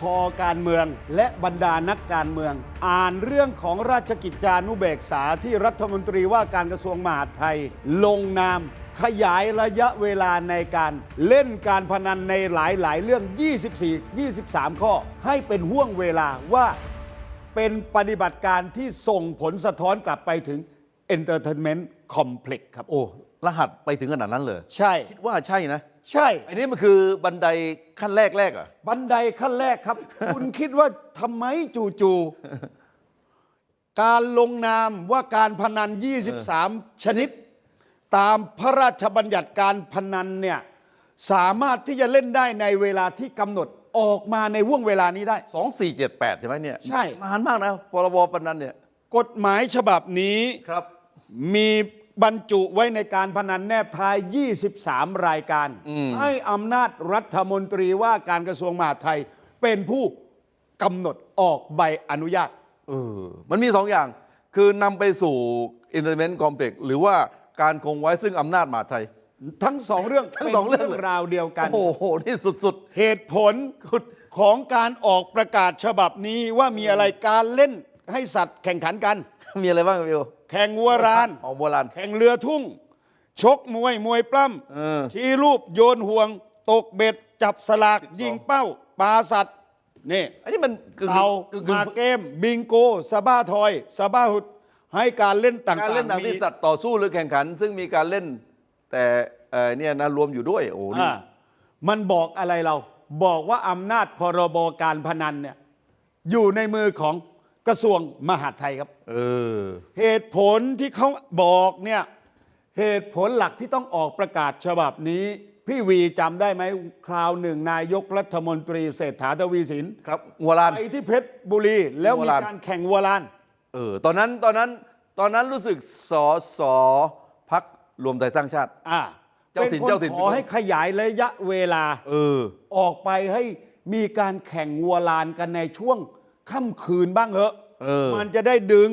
คอการเมือง และบรรดานักการเมือง อ่านเรื่องของราชกิจจานุเบกษาที่รัฐมนตรีว่าการกระทรวงมหาดไทย ลงนาม ขยายระยะเวลาในการเล่นการพนันในหลายๆ เรื่อง 24 23 ข้อ ให้เป็นห่วงเวลาว่าเป็นปฏิบัติการที่ส่งผลสะท้อนกลับไปถึง Entertainment Complex ครับ โอ้ รหัสไปถึงขนาดนั้นเลย ใช่ คิดว่าใช่นะ ใช่ อันนี้มันคือบันไดขั้นแรกแรกอะ บันไดขั้นแรกครับ คุณคิดว่าทำไมจู่ๆการลงนามว่าการพนัน 23 ชนิด ตามพระราชบัญญัติการพนันเนี่ยสามารถที่จะเล่นได้ในเวลาที่กำหนดออกมาในห่วงเวลานี้ได้2478ใช่ไหมเนี่ยใช่ นานมากนะพรบปนันเนี่ย กฎหมายฉบับนี้ ครับ มี บรรจุไว้ในการพนันแนบท้าย 23 รายการอืมให้อำนาจรัฐมนตรีว่าการกระทรวงมหาดไทย เป็นผู้กำหนดออกใบอนุญาตเออมันมีสองอย่าง คือนำไปสู่ Entertainment Complex หรือว่าการคงไว้ซึ่งอำนาจมหาดไทย ทั้งสองเรื่องทั้งสองเรื่องป็นราวเดียวกัน โอ้โห นี่สุดเหตุผลของการออกประกาศฉบับนี้ว่ามีอะไรการเล่นให้สัตว์แข่งขันกันๆ มีอะไรบ้างวิวแข่งวัวรานของโบราณ แข่งเรือทุ่ง ชกมวยมวยปล้เออำชี้รูปโยนห่วง ตกเบ็ด จับสลาก ยิงเป้าปลาสัตว์นี่ อันนี้มันกึ่งเต่ากึ่งกึ่งมาเกม บิงโกสบ้าทอยสบ้าหุด ให้การเล่นต่างๆการเล่นต่างที่มีสัตว์ต่อสู้หรือแข่งขัน ซึ่งมีการเล่น แต่เอ่อเนี่ยนะรวมอยู่ด้วย โอ้นี่อ่ามันบอกอะไรเรา บอกว่าอำนาจพรบการพนันเนี่ยอยู่ในมือของ กระทรวงมหาดไทยครับ เออ เหตุผลที่เขาบอกเนี่ยเหตุผลหลักที่ต้องออกประกาศฉบับนี้ พี่วีจำได้ไหมคราวหนึ่งนายกรัฐมนตรีเศรษฐาทวีสินครับงัวลาน ไปที่เพชรบุรี แล้วมีวัวลาน การแข่งวัวลาน เออ ตอนนั้นตอนนั้นตอนนั้นรู้สึกสอสอพักรวมไทยสร้างชาติ อ่าเจ้าถิ่นป็คเจ้าถิ่น ขอให้ขยายระยะเวลาเออ ออกไปให้มีการแข่งวัวลานกันในช่วง ค่ำคืนบ้างเหอะเออ มันจะได้ดึง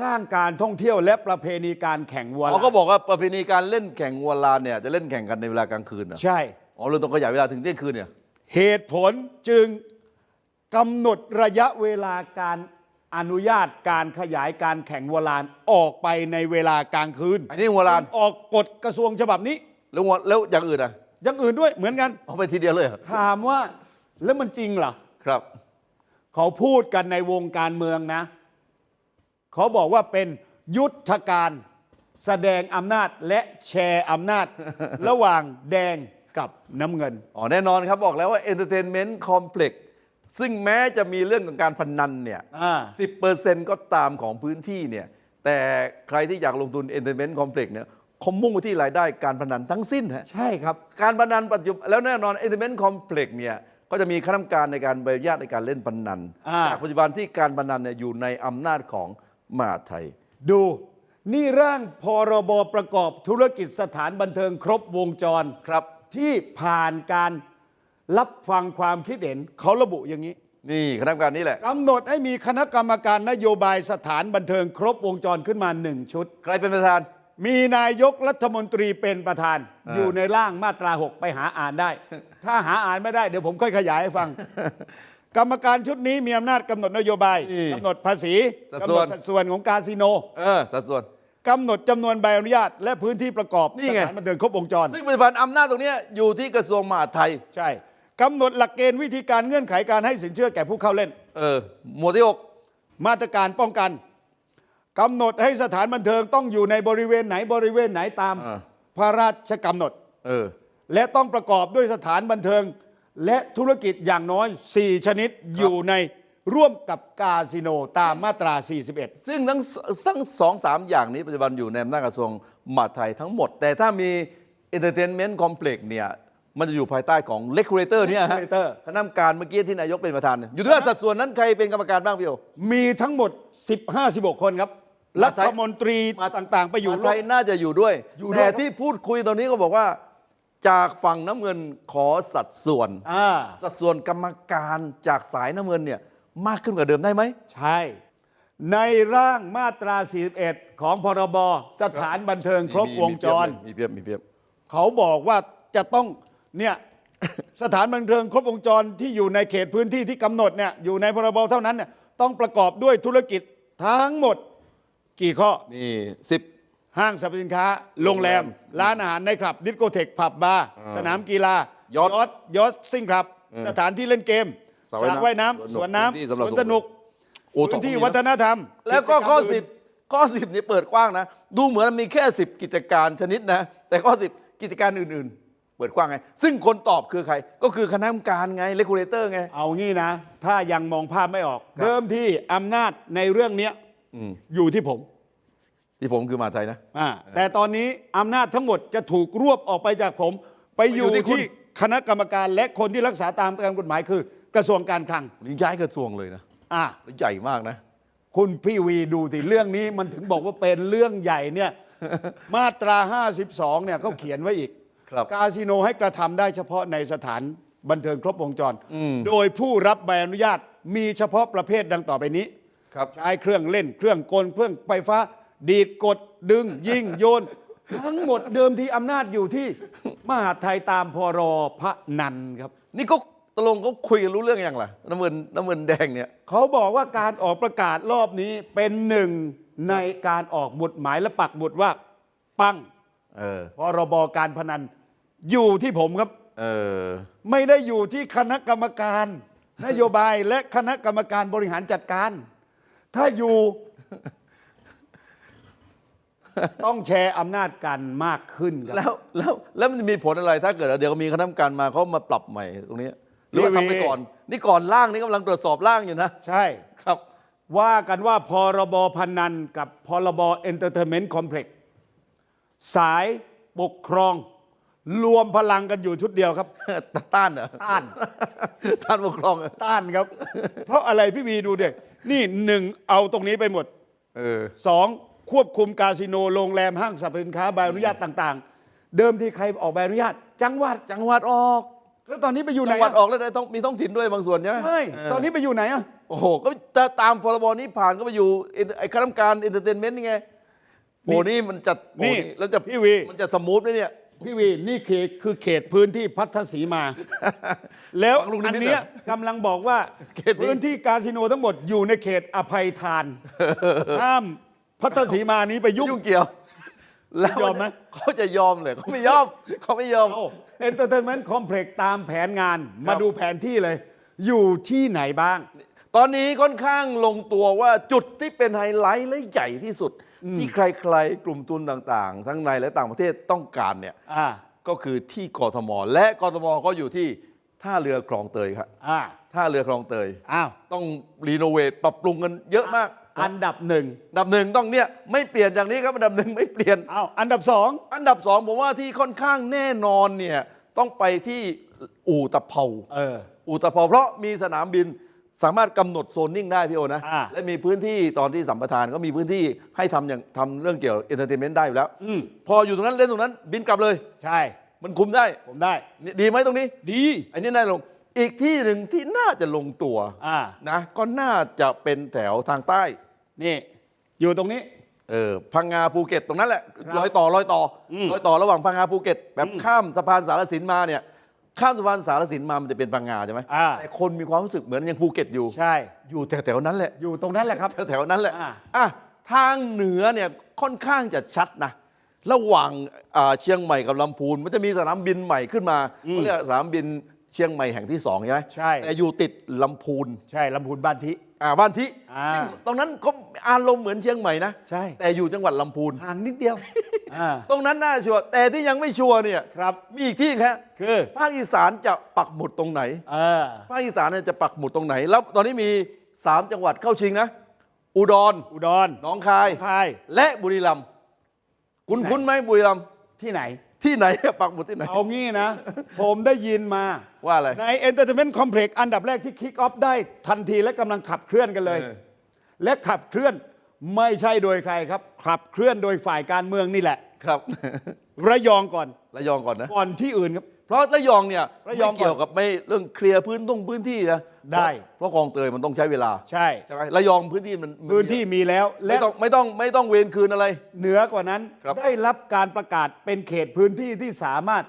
สร้างการท่องเที่ยวและประเพณีการแข่งวัวลานเขาก็บอกว่าประเพณีการเล่นแข่งวัวลานเนี่ยจะเล่นแข่งกันในเวลากลางคืนเหรอใช่ อ๋อเราต้องขยายเวลาถึงเที่ยงคืนเนี่ยเหตุผลจึงกำหนดระยะเวลาการอนุญาตการขยายการแข่งวัวลานออกไปในเวลากลางคืนอันนี้วัวลานออกกฎกระทรวงฉบับนี้ แล้ววัวแล้วอย่างอื่นอะอย่างอื่นด้วยเหมือนกันเอาไปทีเดียวเลยเหรอถามว่าแล้วมันจริงเหรอครับ เขาพูดกันในวงการเมืองนะ เขาบอกว่าเป็นยุทธการแสดงอำนาจและแชร์อำนาจ ระหว่างแดงกับน้ำเงิน อ๋อแน่นอนครับบอกแล้วว่า Entertainment Complex ซึ่งแม้จะมีเรื่องของการพนันเนี่ยอ่า สิบเปอร์เซ็นต์ก็ตามของพื้นที่เนี่ย แต่ใครที่อยากลงทุน Entertainment Complex เนี่ยเขามุ่งไปที่รายได้การพนันทั้งสิ้นฮะ ใช่ครับ การพนันปัจจุบันแล้วแน่นอน Entertainment Complex เนี่ย ก็จะมีคณะกรรมการในการใบอนุญาตในการเล่นพนันอ่า จากปัจจุบันที่การพนันเนี่ยอยู่ในอำนาจของมหาดไทย ดูนี่ร่างพรบประกอบธุรกิจสถานบันเทิงครบวงจรครับ ที่ผ่านการรับฟังความคิดเห็นเขาระบุอย่างนี้นี่คณะกรรมการนี้แหละ กำหนดให้มีคณะกรรมการนโยบายสถานบันเทิงครบวงจรขึ้นมาหนึ่งชุด ใครเป็นประธาน มีนายกรัฐมนตรีเป็นประธานอ่าอยู่ในร่างมาตรา 6 ไปหาอ่านได้ ถ้าหาอ่านไม่ได้เดี๋ยวผมค่อยขยายให้ฟัง กรรมการชุดนี้มีอำนาจกำหนดนโยบายนี่กำหนดภาษีสัดกำส่หนวดนสัดส่วนของคาสิโนเออสัดส่วน กำหนดจำนวนใบอนุญาต และพื้นที่ประกอบนี่สไง ถานบันเทิงครบวงจร ซึ่งปัจจุบันอำนาจตรงเนี้ยอยู่ที่กระทรวงมหาดไทย ใช่กำหนดหลักเกณฑ์วิธีการเงื่อนไขการให้สินเชื่อแก่ผู้เข้าเล่น เออ หมวดที่หกมาตรการป้องกัน กำหนดให้สถานบันเทิงต้องอยู่ในบริเวณไหนบริเวณไหนตาม อ่า พระราชกำหนด เออ และต้องประกอบด้วยสถานบันเทิง และธุรกิจอย่างน้อย 4 ชนิดอยู่ในร่วมกับคาสิโนตามมาตรา 41 ซึ่งทั้งทั้งสองสามอย่างนี้ปัจจุบันอยู่ในอำนาจกระทรวงมหาดไทยทั้งหมด แต่ถ้ามี Entertainment Complex เนี่ย มันจะอยู่ภายใต้ของ Regulator เนี่ยฮะ Regulator คณะกรรมการเมื่อกี้ที่นายกเป็นประธานเนี่ยอยู่ด้วยสัดส่วนนั้นใครเป็นกรรมการบ้างพี่โอมีทั้งหมด 15-16 คนครับมา รัไทยฐมนตรีต่างๆ ไปอยู่มหาร่ไทวมยน่าจะอยู่ด้วย อยู่ด้วย แต่ครับที่พูดคุยตอนนี้ก็บอกว่า จากฝั่งน้ำเงินขอสัดส่วน อ่าสัดส่วนกรรมการจากสายน้ำเงินเนี่ยมากขึ้นกว่าเดิมได้ไหม ใช่ ในร่างมาตรา 41 ของพรบสถานบันเทิงครบวงจร มีเพียบมีเพียบ เขาบอกว่าจะต้องเนี่ย สถานบันเทิงครบวงจรที่อยู่ในเขตพื้นที่ที่กำหนดเนี่ยอยู่ในพรบเท่านั้นเนี่ยต้องประกอบด้วยธุรกิจทั้งหมด กี่ข้อ นี่สิบห้างสรรพสินค้า โรงแรม ร้านอาหารในคลับ ดิสโกเทกผับบาร์อ่าสนามกีฬายอททยอทซิ่งคลับเออสถานที่เล่นเกมสระสระว่าว่ายยน้ำน้ำสวนน้พื้นที่ำสำหรับสวนสนุกโอ้พื้นที่ตกตรงนี้นะวัฒนธรรม แล้วก็ข้อจรรมสิบข้อสิบนี่เปิดกว้างนะ ดูเหมือนมีแค่สิบกิจการชนิดนะ แต่ข้อสิบกิจการอื่น ๆ เปิดกว้างไง ซึ่งคนตอบคือใคร ก็คือคณะกรรมการไงเลกูเลเตอร์ไง เอางี้นะ ถ้ายังมองภาพไม่ออกครับเดิมที่อำนาจในเรื่องเนี้ยอืม อยู่ที่ผม ที่ผมคือมหาไทยนะ อ่าแต่ตอนนี้อำนาจทั้งหมดจะถูกรวบออกไปจากผม ไปอยู่ไปอยู่ที่คุณ ที่คณะกรรมการและคนที่รักษาตามตามกฎหมายคือ กระทรวงการคลัง นี่ย้ายกระทรวงเลยนะอ่า แล้วใหญ่มากนะ คุณพี่วีดูสิเรื่องนี้มันถึงบอกว่าเป็นเรื่องใหญ่เนี่ย มาตรา 52 เนี่ยเขาเขียนไว้อีกครับคาสิโนให้กระทำได้เฉพาะในสถานบันเทิงครบวงจร อืม โดยผู้รับใบอนุญาตมีเฉพาะประเภทดังต่อไปนี้ ครับใช้เครื่องเล่นเครื่องกลเครื่องไฟฟ้า ดีดกดดึงยิงโยน ทั้งหมดเดิมทีอำนาจอยู่ที่มหาดไทยตามพรพระนันครับ นี่ก็ตกลงเขาคุยกันรู้เรื่องยังล่ะน้ำเงินน้ำเงินแดงเนี่ยเขาบอกว่าการออกประกาศรอบนี้เป็นหนึ่งในการออกหมุดหมายและปักหมุดว่า ปังเออพรบการพนัน อยู่ที่ผมครับ เออ ไม่ได้อยู่ที่คณะกรรมการ นโยบายและคณะกรรมการบริหารจัดการ ถ้าอยู่ ต้องแชร์อำนาจกันมากขึ้นครับแล้วแล้วแล้วมันจะมีผลอะไรถ้าเกิดเดี๋ยวมีคณะกรรมการมาเขามาปรับใหม่ตรงนี้หรือว่านี่ทำไปก่อน นี่ก่อนร่างนี่กำลังตรวจสอบร่างอยู่นะใช่ ครับ ว่ากันว่าพรบพนันกับพรบเอนเตอร์เทนเมนต์คอมเพล็กซ์สายปกครอง รวมพลังกันอยู่ชุดเดียวครับ ต้านเหรอต้านต้านปกครองเหรอต้านครับ เพราะอะไรพี่วีดูเด็กนี่หนึ่งเอาตรงนี้ไปหมดเออสองควบคุมคาสิโนโรงแรมห้างสรรพสินค้าใบอนุญาตต่าง ๆ เดิมที่ใครออกใบอนุญาต จังหวัด จังหวัดออกแล้วตอนนี้ไปอยู่ไหนจังหวัดอะออกแล้วได้ต้องมีท้องถิ่นด้วยบางส่วนใช่ไหมใช่เตอนนี้ไปอยู่ไหนอะโอ้โหก็จะตามพรบนี้ผ่านก็ไปอยู่ไอ้ไอ้คณะกรรมการเอนเตอร์เทนเมนต์นี่ไงโอ้นี่มันจัดโอ้นี่แล้วจะพี่วีมันจะสมูทไหมเนี่ย พี่วีนี่เขตคือเขตพื้นที่พัทสีมา แล้วฟังลุงนิอัมินตเนี้ยเหรอกำลังบอกว่าเขตนี้ พื้นที่คาสิโนทั้งหมดอยู่ในเขตอภัยทานห้ามพัทสีมานี้ไปยุ่ง ยุ่งเกี่ยวแล้วยอมไหม เขาจะยอมเลยเขาไม่ยอมเขาไม่ยอม เอนเตอร์เทนเมนต์คอมเพล็กซ์ตามแผนงานครับมาดูแผนที่เลย อยู่ที่ไหนบ้าง ตอนนี้ค่อนข้างลงตัวว่าจุดที่เป็นไฮไลท์และใหญ่ที่สุด ที่ใครๆ กลุ่มทุนต่างๆ ทั้งในและต่างประเทศต้องการเนี่ยอ่าก็คือที่กทม และกทมก็อยู่ที่ท่าเรือคลองเตยครับอ่าท่าเรือคลองเตย อ้าว ต้องรีโนเวทปรับปรุงกันเยอะมากอันดับหนึ่งอันดับหนึ่งต้องเนี่ยไม่เปลี่ยนจากนี้ครับอันดับหนึ่งไม่เปลี่ยน อ้าวอันดับสองอันดับสองผมว่าที่ค่อนข้างแน่นอนเนี่ยต้องไปที่อู่ตะเภา เอออู่ตะเภาเพราะมีสนามบิน สามารถกำหนดโซนนิ่งได้พี่โอนะ อ่าและมีพื้นที่ตอนที่สัมปทานก็มีพื้นที่ให้ทำอย่างทำเรื่องเกี่ยวเอนเตอร์เทนเมนต์ได้อยู่แล้ว อืม พออยู่ตรงนั้นเล่นตรงนั้น บินกลับเลย ใช่ มันคุมได้ผมได้ นี่ดีไหมตรงนี้ ดี อันนี้น่าลง อีกที่หนึ่งที่น่าจะลงตัวอ่า นะ ก็น่าจะเป็นแถวทางใต้ นี่ อยู่ตรงนี้ เออพังงาภูเก็ตตรงนั้นแหละครับรอยต่อรอยต่ออมรอยต่อระหว่างพังงาภูเก็ต แบบอืมข้ามสะพานสารสินมาเนี่ย ข้ามสะพานสารสินมามันจะเป็นพังงาใช่ไหมอ่า แต่คนมีความรู้สึกเหมือนยังภูเก็ตอยู่ ใช่ อยู่แถวๆนั้นแหละ อยู่ตรงนั้นแหละครับ แถวๆนั้นแหละอ่า อะทางเหนือเนี่ยค่อนข้างจะชัดนะ ระหว่างอ่าเชียงใหม่กับลำพูน มันจะมีสนามบินใหม่ขึ้นมาเขาเรียกสนามบินเชียงใหม่แห่งที่สองใช่ไหมใช่ แต่อยู่ติดลำพูนใช่ลำพูนบ้านทิ อ่าบ้านทิอ่า ซึ่งตรงนั้นก็อารมณ์เหมือนเชียงใหม่นะ ใช่แต่อยู่จังหวัดลำพูน ห่างนิดเดียว อ่า ตรงนั้นน่าชัวร์แต่ที่ยังไม่ชัวร์เนี่ยครับ มีอีกที่ครับคือภาคอีสานจะปักหมุดตรงไหน เออภาคอีสานเนี่ยจะปักหมุดตรงไหน แล้วตอนนี้มี 3 จังหวัดเข้าชิงนะ อุดรอุดรหนองคาย คาย และบุรีรัมย์คุณที่ไหน คุ้นไหมบุรีรัมย์ที่ไหน ที่ไหน ปักหมุดที่ไหน เอางี้นะ ผมได้ยินมาว่าอะไร ใน Entertainment Complex อันดับแรกที่คิกออฟได้ทันทีและกำลังขับเคลื่อนกันเลย เออ และขับเคลื่อน ไม่ใช่โดยใครครับ ขับเคลื่อนโดยฝ่ายการเมืองนี่แหละ ครับ ระยองก่อน ระยองก่อนนะ ก่อนที่อื่นครับ เพราะระยองเนี่ยระยองไม่เกี่ยวกับไม่เรื่องเคลียร์พื้นตรงพื้นที่นะได้ เพราะคลองเตยมันต้องใช้เวลาใช่ ใช่ไหมระยองพื้นที่มันมัพื้นที่มีแล้วและไม่ต้องไม่ต้องไม่ต้องเวรคืนอะไร เหนือกว่านั้น ครับ ได้รับการประกาศเป็นเขตพื้นที่ที่สามารถ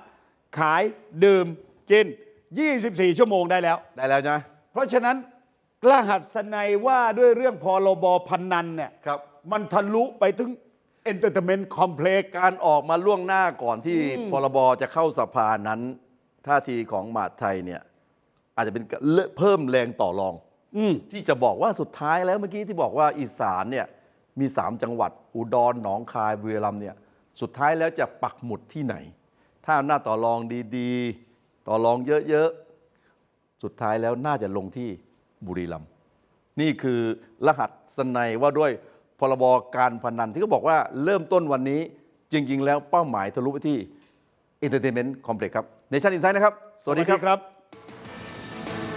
ขายดื่มกิน 24 ชั่วโมงได้แล้ว ได้แล้วใช่ไหม เพราะฉะนั้น รหัสนัยว่าด้วยเรื่องพรบพันนันเนี่ยครับ มันทะลุไปถึง Entertainment Complex การออกมาล่วงหน้าก่อนที่พรบจะเข้าสภานั้น ท่าทีของมหาดไทยเนี่ย อาจจะเป็นการเพิ่มแรงต่อรองอืมที่จะบอกว่าสุดท้ายแล้วเมื่อกี้ที่บอกว่าอีสานเนี่ยมี 3 จังหวัด อุดรหนองคายบุรีรัมย์เนี่ยสุดท้ายแล้วจะปักหมุดที่ไหน ถ้าอำนาจต่อรองดีๆ ต่อรองเยอะๆ สุดท้ายแล้วน่าจะลงที่ บุรีรัมย์นี่คือรหัสสนัยว่าด้วยพรบการพนันที่เขาบอกว่าเริ่มต้นวันนี้จริง ๆ แล้วเป้าหมายทะลุไปที่ Entertainment Complex ครับเนชั่นอินไซด์นะครับ สวัสดีครับ